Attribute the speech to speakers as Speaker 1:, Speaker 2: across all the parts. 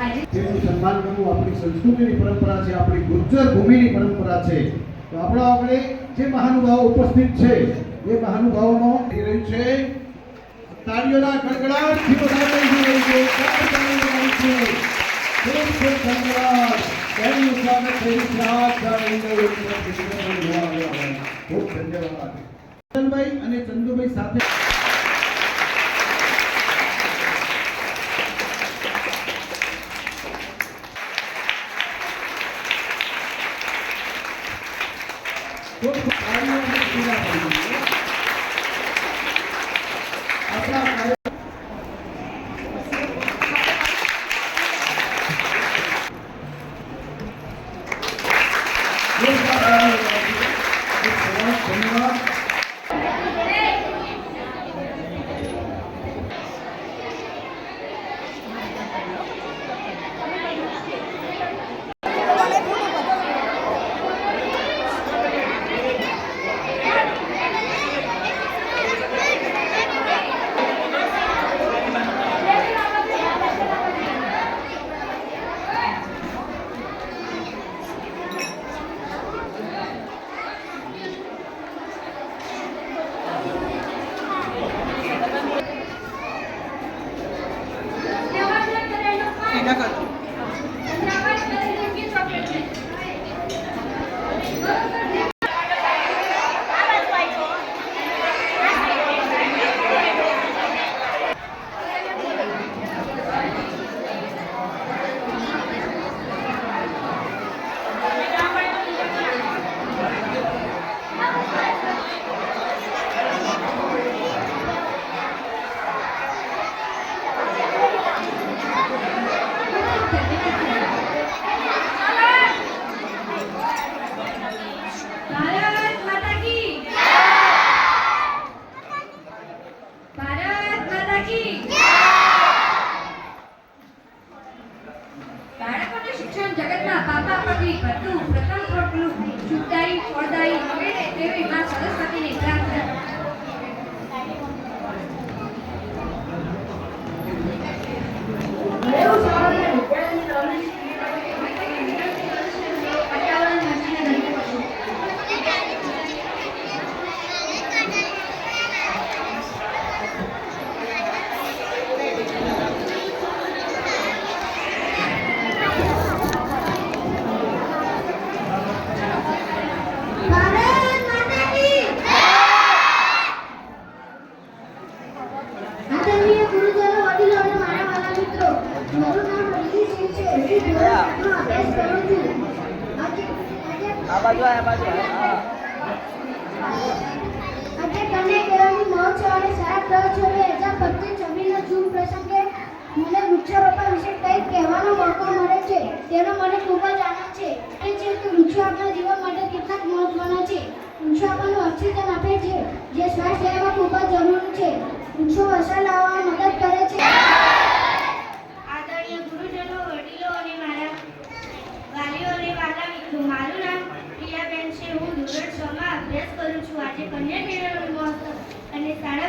Speaker 1: તેનું સન્માન કરવું આપણી સંસ્કૃતિની પરંપરા છે, આપણી ગુર્જર ભૂમિની પરંપરા છે. તો આપણા આપણે જે મહાનુભાવો ઉપસ્થિત છે, એ મહાનુભાવોનો થઈ રહ્યું છે, તાળીઓના ગડગડાટથી વધારે થઈ રહ્યું છે તેમનું ચંદુભાઈ અને ચંદુભાઈ સાથે
Speaker 2: આ બાજુ આ બાજુ
Speaker 3: આજે કન્યા કેળવણી મહોત્સવ અને સારા પ્રવચનો બે હજાર પચીસ છવ્વીસના શુભ પ્રસંગે મને વૃક્ષારોપણ વિશે કંઈક કહેવાનો મોકો મળે છે. તેનો મને ખૂબ જ આનંદ છે. એ છે કે વૃક્ષો આપણા જીવન માટે કેટલાક મહત્વના છે. વૃક્ષો આપણને ઓક્સિજન આપે છે, જે શ્વાસ લેવામાં ખૂબ જ જરૂરી છે વૃક્ષો વરસાદ લાવવામાં મદદ કરે છે
Speaker 4: આદરણીય ગુરુજનો વડીલો અને મારા વાલીઓ અને વાલા મિત્રો મારું નામ પ્રિયાબેન છે હું ધોરણ છમાં અભ્યાસ કરું છું આજે કન્યા કેળવણી મહોત્સવ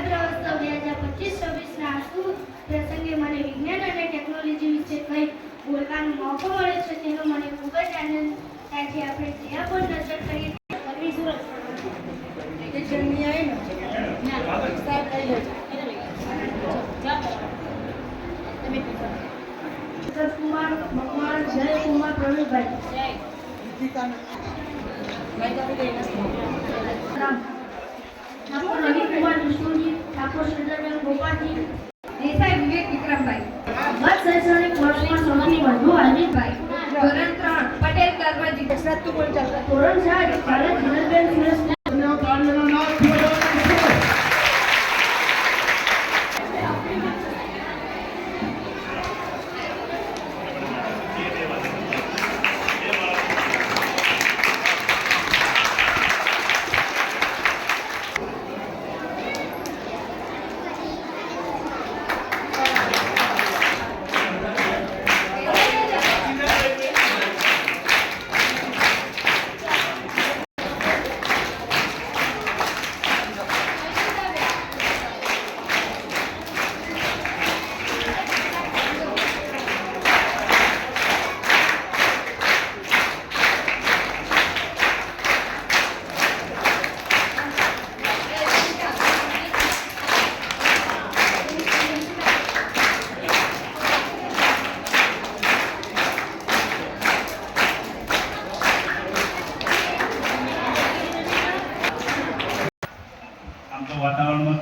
Speaker 4: અને શાળા પ્રવસ્તવ બે હજાર પચીસ છવ્વીસના શુભ પ્રસંગે મને વિજ્ઞાન અને ટેકનોલોજી વિશે કંઈ બોલવાનો મોકો મળે છે તેનો મને ખૂબ જ આનંદ થાય છે. આપણે જ્યાં પણ નજર કરીએ કરવી સુરત કુમાર ભગવાન જયકુમાર પ્રવીણભાઈ. ઠાકોર
Speaker 5: ધોરણ ત્રણ પટેલ કર્મજી
Speaker 2: દશરથ તું બોલ
Speaker 4: ધોરણ ચાર ભારત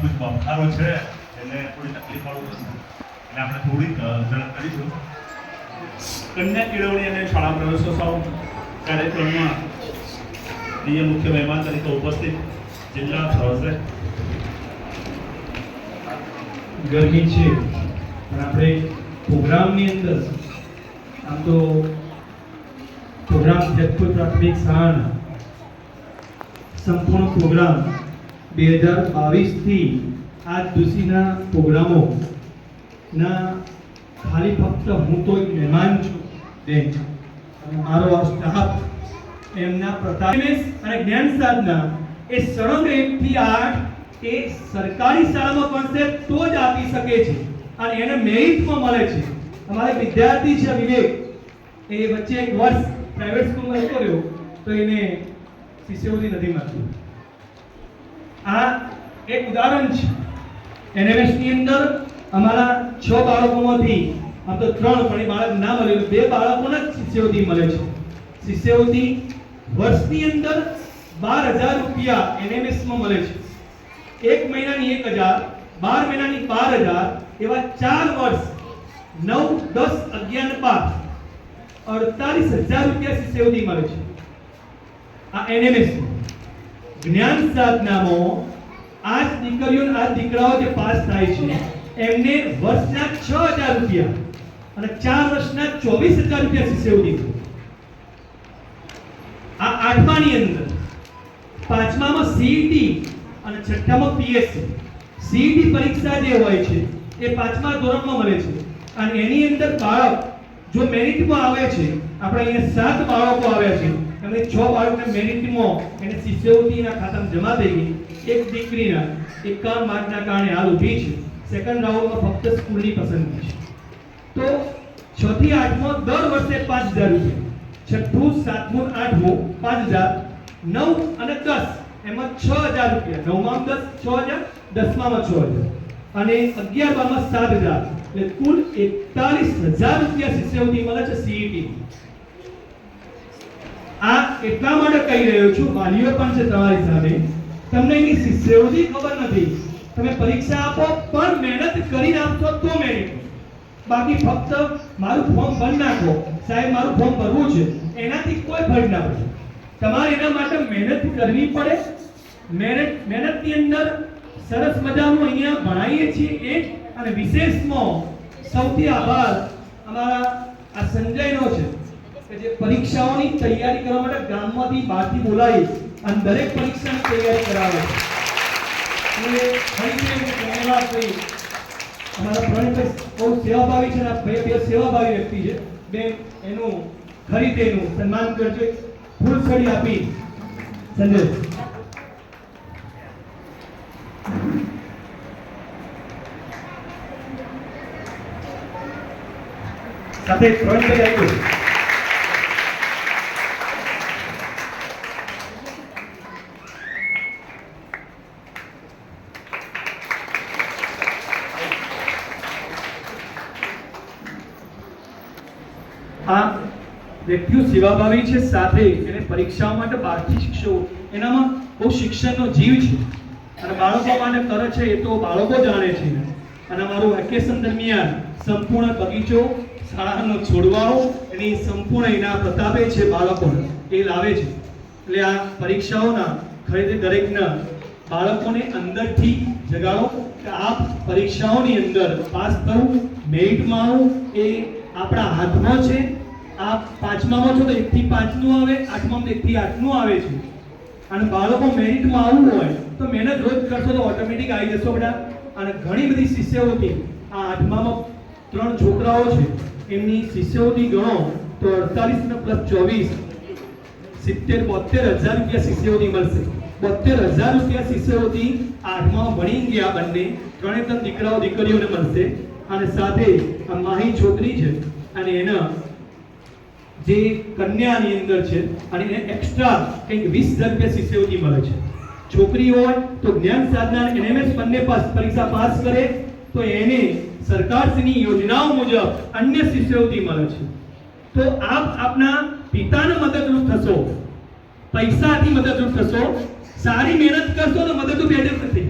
Speaker 6: બાળકો છે, એને થોડી તકલીફ વાળું થશે એટલે આપણે થોડીક ઝડપ કરીશું. કન્યા કેળવણી અને શાળા પ્રવેશોત્સવ કાર્યક્રમમાં પ્રિય મુખ્ય મહેમાન તરીકે ઉપસ્થિત, જિલ્લા થશે
Speaker 7: ગરમી છે. પણ આપણે પ્રોગ્રામની અંદર, આમ તો પ્રોગ્રામ જેતપુર પ્રાથમિક શાળાના સંપૂર્ણ પ્રોગ્રામ બે હજાર બાવીસથી આ દુષીના પ્રોગ્રામો ના ખાલી ફક્ત હું તો એક મહેમાન છું, બેન. મારો આ સ્ટાફ એમના પ્રતાપ અને જ્ઞાન સાધના એ સળંગ એકથી આઠ એ સરકારી શાળામાં ભણશે તો જ આપી શકે છે. અને એને મેરિટમાં મળે છે. અમારે વિદ્યાર્થી છે વિવેક. એ વચ્ચે એક વર્ષ પ્રાઇવેટ સ્કૂલમાં જતો રહ્યો, તો એને શિષ્યવૃત્તિ નથી મળતી આ એક ઉદાહરણ છે. એનએમએસની અંદર અમારા છ બાળકોમાંથી આમ તો ત્રણ પણ એ બાળક ના મળેલું બે બાળકોને જ શિષ્યવૃત્તિ મળે છે. શિષ્યવૃત્તિ વર્ષની અંદર બાર હજાર રૂપિયા એનએમએસમાં મળે છે. એક મહિનાની એક હજાર, બાર મહિનાની બાર હજાર, એવા ચાર વર્ષ, નવ, દસ, અગિયાર, બાર, અડતાલીસ હજાર રૂપિયા શિષ્યવૃત્તિ મળે છે. આ NMS જ્ઞાન સાધનામાં આ દીકરીઓ આ દીકરાઓ જે પાસ થાય છે, એમને વર્ષના છ હજાર રૂપિયા અને ચાર વર્ષના ચોવીસ હજાર રૂપિયા શિષ્યવૃત્તિ આ આઠમાની અંદર પાંચમામાં સીઈટી અને છઠ્ઠામાં પીએસસી સીઈટી પરીક્ષા જે હોય છે, એ પાંચમા ધોરણમાં મળે છે. અને એની અંદર બાળક જો મેરિટમાં આવે છે, આપણે અહીંયા સાત બાળકો આવ્યા છે એમને છ બાળકને મેરિટમાં એને શિષ્યવૃત્તિના ખાતામાં જમા થઈ એક દીકરીના એકાવન માર્કના કારણે હાલ ઊભી છે. સેકન્ડ રાઉન્ડમાં ફક્ત સ્કૂલની પસંદગી છે. તો છ થી આઠમાં દર વર્ષે પાંચ હજાર રૂપિયા. છઠ્ઠું, સાતમું, આઠમું પાંચ હજાર. નવ અને દસ, એમાં છ હજાર રૂપિયા. નવમાં દસ, છ હજાર. દસમામાં છ હજાર. અને અગિયારમાં સાત હજાર. એટલે કુલ એકતાલીસ હજાર રૂપિયા શિષ્યવૃત્તિ મળે છે સીઈટી આ એટલા માટે કહી રહ્યો છું, વાલીઓ પણ છે તમારી સામે. તમને એની શિષ્યવૃત્તિ ખબર નથી. તમે પરીક્ષા આપો, પણ મહેનત કરી નાખશો તો મેરિટ બાકી ફક્ત મારું ફોર્મ ભરી નાખો. સાહેબ, મારું ફોર્મ ભરવું છે. એનાથી કોઈ ફરક ના પડે તમારે એના માટે મહેનત કરવી પડે. મહેનત, મહેનતની અંદર સરસ મજાનું અહીંયા ભણાવીએ છીએ એ અને વિશેષમાં સૌથી આભાર અમારા આ સંજયનો છે. કે જે પરીક્ષાઓની તૈયારી કરવા માટે ગામમાંથી બહારથી બોલાવી અને દરેક પરીક્ષાની તૈયારી કરાવે એટલે ફરીથી હું ધન્યવાદ કહીશ અમારા પ્રવીણભાઈ બહુ સેવાભાવી છે અને આ બે બે સેવાભાવી વ્યક્તિ છે બેન એનું ખરી તેનું સન્માન કરજો. ફૂલ છડી આપી. સંજય. સાથે પ્રવીણભાઈ આપ્યું. આ સેવાભાવી છે, સાથે એને પરીક્ષાઓ માટે બહારથી શિક્ષકો. એનામાં બહુ શિક્ષણનો જીવ છે. અને બાળકો માટે કરે છે એ તો બાળકો જાણે છે. અને અમારું વેકેશન દરમિયાન સંપૂર્ણ બગીચો, શાળાનો છોડવાઓ એની સંપૂર્ણ એના પ્રતાપે છે બાળકોને. એ લાવે છે. એટલે આ પરીક્ષાઓના ખરેખર દરેકના બાળકોને અંદરથી જગાડો કે આપ પરીક્ષાઓની અંદર પાસ થવું, મેરિટમાં આવવું એ આપણા હાથમાં છે. આપ પાંચમામાં છો તો એકથી પાંચનું આવે, આઠમામાં એકથી આઠનું આવે છે. અને બાળકો મેરિટમાં આવવું હોય, તો મહેનત રોજ કરશો તો ઓટોમેટિક આવી જશો બધા અને ઘણી બધી શિષ્યવૃત્તિ, આ આઠમામાં ત્રણ છોકરાઓ છે, એમની શિષ્યવૃત્તિ ગણો તો અડતાલીસ ને પ્લસ ચોવીસ, સિત્તેર બોતેર હજાર રૂપિયા શિષ્યવૃત્તિ મળશે. બોતેર હજાર રૂપિયા શિષ્યવૃત્તિ આઠમામાં ભણી ગયા બંને, ત્રણે ત્રણ દીકરાઓ, દીકરીઓને મળશે. અને સાથે આ માહી છોકરી છે, અને એના જે કન્યાની અંદર છે અને એને એક્સ્ટ્રા કંઈક વીસ હજાર રૂપિયા શિષ્યવૃત્તિ મળે છે. છોકરી હોય તો જ્ઞાન સાધના એનએમએસ બંને પાસ પરીક્ષા પાસ કરે, તો એને સરકારશ્રીની યોજનાઓ મુજબ અન્ય શિષ્યવૃત્તિ મળે છે. તો આપ આપના પિતાને મદદરૂપ થશો, પૈસાથી મદદરૂપ થશો, સારી મહેનત કરશો તો મદદરૂપ એ જ નથી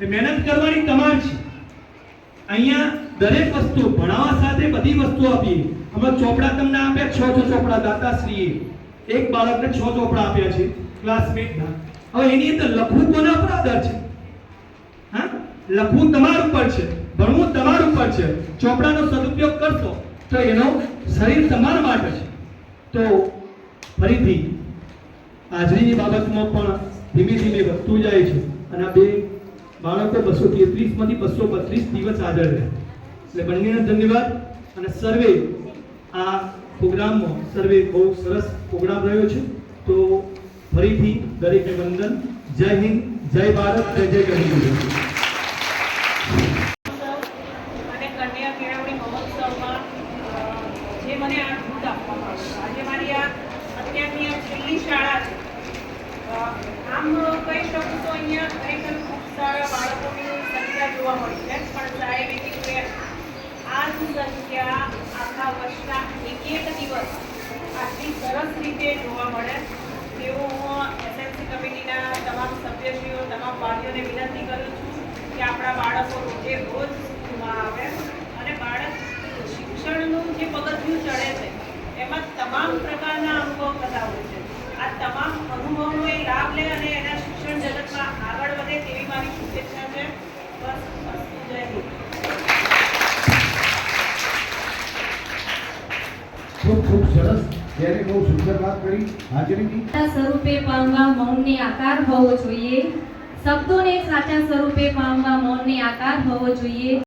Speaker 7: એ મહેનત કરવાની કમાન છે. અહીંયા દરેક વસ્તુ ભણાવવા સાથે બધી વસ્તુ આપીએ. હમણાં ચોપડા તમને આપ્યા છ છ ચોપડા, દાતાશ્રીએ. એક બાળકને છ ચોપડા આપ્યા છે ક્લાસમેટના હવે એની અંદર લખવું કોના પર આધાર છે? હા? લખવું તમારું ઉપર છે, ભણવું તમારું ઉપર છે. ચોપડાનો સદુપયોગ કરશો તો એનો શરીર તમારા માટે છે. તો ફરીથી હાજરીની બાબતમાં પણ ધીમે ધીમે વધતું જાય છે અને બે બાળકો બસો તેત્રીસમાંથી બસો બત્રીસ દિવસ હાજર રહ્યા. એટલે બંનેને ધન્યવાદ અને સર્વે આ પ્રોગ્રામમાં સર્વે બહુ સરસ પ્રોગ્રામ રહ્યો છે. તો ફરીથી દરેકને વંદન. જય હિન્દ, જય ભારત, જય જય ગણેશ
Speaker 2: અને કન્યા કેળવણી મહોત્સવમાં અ, જે મને આ છૂટ આપવામાં આવી આજે મારી આ અત્યારની આ છેલ્લી શાળા છે અ, આમ કહી શકું તો અહીંયા ખરેખર ખૂબ સારા બાળકોની સંખ્યા જોવા મળી છે પણ સાહેબે કીધું કે આ જ સંખ્યા આખા વર્ષના એક એક દિવસ આટલી સરસ જોવા મળે, તેવું હું એસએમસી કમિટીના તમામ સભ્યશ્રીઓ, તમામ વાલીઓને વિનંતી કરું છું કે આપણા બાળકો રોજે રોજ સ્કૂલમાં આવે અને બાળક શિક્ષણનું જે પગથિયું ચડે છે, એમાં તમામ પ્રકારના અનુભવ થતા હોય છે. આ તમામ અનુભવનો એ લાભ લે અને એના શિક્ષણ જગતમાં આગળ વધે તેવી મારી શુભેચ્છા છે. બસ, જય હિન્દ.
Speaker 1: ખૂબ ખૂબ સરસ. ત્યારે બહુ સુંદર વાત કરી. હાજરીની
Speaker 5: સ્વરૂપે પામવા મૌનને આકાર હોવો જોઈએ. શબ્દોને સાચા સ્વરૂપે પામવા મૌનને આકાર હોવો જોઈએ.